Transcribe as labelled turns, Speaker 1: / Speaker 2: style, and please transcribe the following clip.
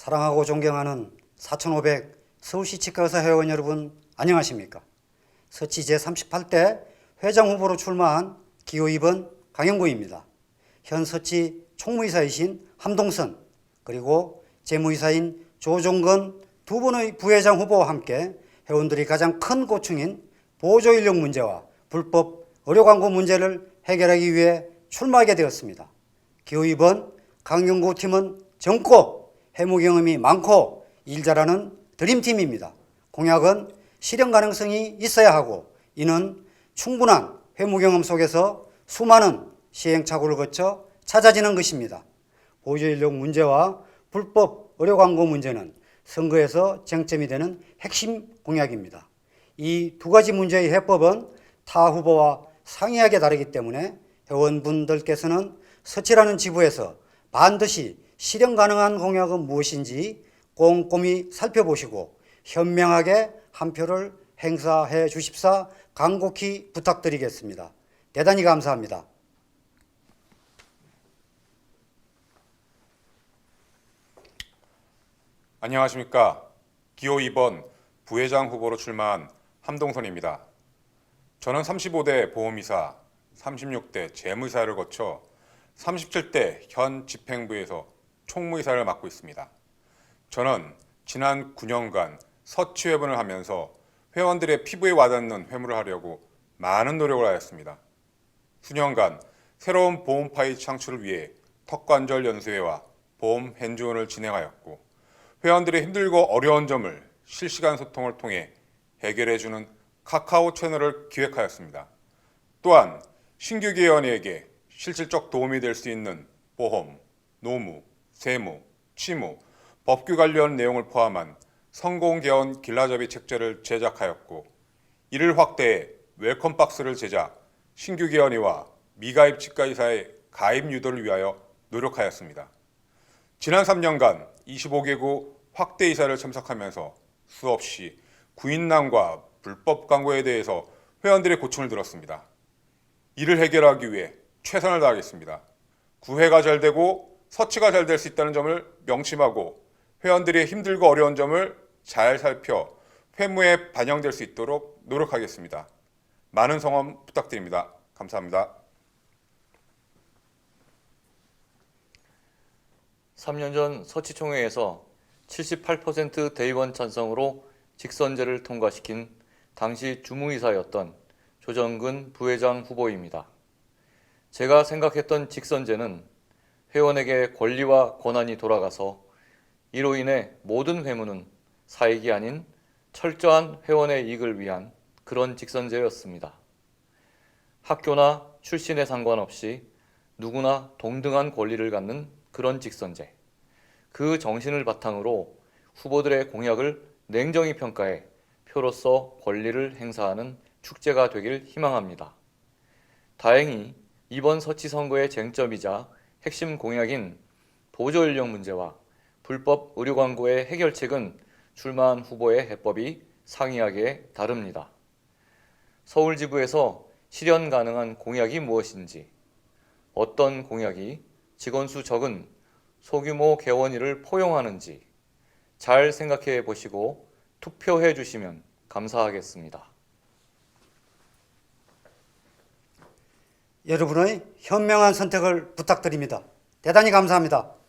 Speaker 1: 사랑하고 존경하는 4,500 서울시 치과의사 회원 여러분 안녕하십니까? 서치 제38대 회장 후보로 출마한 기호 2번 강영구입니다. 현 서치 총무이사이신 함동선 그리고 재무이사인 조종건 두 분의 부회장 후보와 함께 회원들이 가장 큰 고충인 보조 인력 문제와 불법 의료 광고 문제를 해결하기 위해 출마하게 되었습니다. 기호 2번 강영구 팀은 젊고 해무 경험이 많고 일 잘하는 드림팀입니다. 공약은 실현 가능성이 있어야 하고 이는 충분한 회무 경험 속에서 수많은 시행착오를 거쳐 찾아지는 것입니다. 보조 인력 문제와 불법 의료 광고 문제는 선거에서 쟁점이 되는 핵심 공약입니다. 이 두 가지 문제의 해법은 타 후보와 상이하게 다르기 때문에 회원분들께서는 서치라는 지부에서 반드시 실현 가능한 공약은 무엇인지 꼼꼼히 살펴보시고 현명하게 한 표를 행사해 주십사 간곡히 부탁드리겠습니다. 대단히 감사합니다.
Speaker 2: 안녕하십니까. 기호 2번 부회장 후보로 출마한 함동선입니다. 저는 35대 보험이사, 36대 재무이사를 거쳐 37대 현 집행부에서 총무이사를 맡고 있습니다. 저는 지난 9년간 서치회분을 하면서 회원들의 피부에 와닿는 회무를 하려고 많은 노력을 하였습니다. 수년간 새로운 보험 파이 창출을 위해 턱관절 연수회와 보험 핸즈온을 진행하였고 회원들의 힘들고 어려운 점을 실시간 소통을 통해 해결해주는 카카오 채널을 기획하였습니다. 또한 신규 회원에게 실질적 도움이 될 수 있는 보험, 노무, 세무, 치무, 법규 관련 내용을 포함한 성공개원 길라잡이 책자를 제작하였고 이를 확대해 웰컴 박스를 제작, 신규 개원이와 미가입 치과의사의 가입 유도를 위하여 노력하였습니다. 지난 3년간 25개국 확대 이사를 참석하면서 수없이 구인난과 불법 광고에 대해서 회원들의 고충을 들었습니다. 이를 해결하기 위해 최선을 다하겠습니다. 구회가 잘 되고 서치가 잘 될 수 있다는 점을 명심하고 회원들의 힘들고 어려운 점을 잘 살펴 회무에 반영될 수 있도록 노력하겠습니다. 많은 성원 부탁드립니다. 감사합니다.
Speaker 3: 3년 전 서치총회에서 78% 대의원 찬성으로 직선제를 통과시킨 당시 주무이사였던 조정근 부회장 후보입니다. 제가 생각했던 직선제는 회원에게 권리와 권한이 돌아가서 이로 인해 모든 회무는 사익이 아닌 철저한 회원의 이익을 위한 그런 직선제였습니다. 학교나 출신에 상관없이 누구나 동등한 권리를 갖는 그런 직선제. 그 정신을 바탕으로 후보들의 공약을 냉정히 평가해 표로서 권리를 행사하는 축제가 되길 희망합니다. 다행히 이번 서치 선거의 쟁점이자 핵심 공약인 보조 인력 문제와 불법 의료 광고의 해결책은 출마한 후보의 해법이 상이하게 다릅니다. 서울 지부에서 실현 가능한 공약이 무엇인지, 어떤 공약이 직원 수 적은 소규모 개원일을 포용하는지 잘 생각해 보시고 투표해 주시면 감사하겠습니다.
Speaker 1: 여러분의 현명한 선택을 부탁드립니다. 대단히 감사합니다.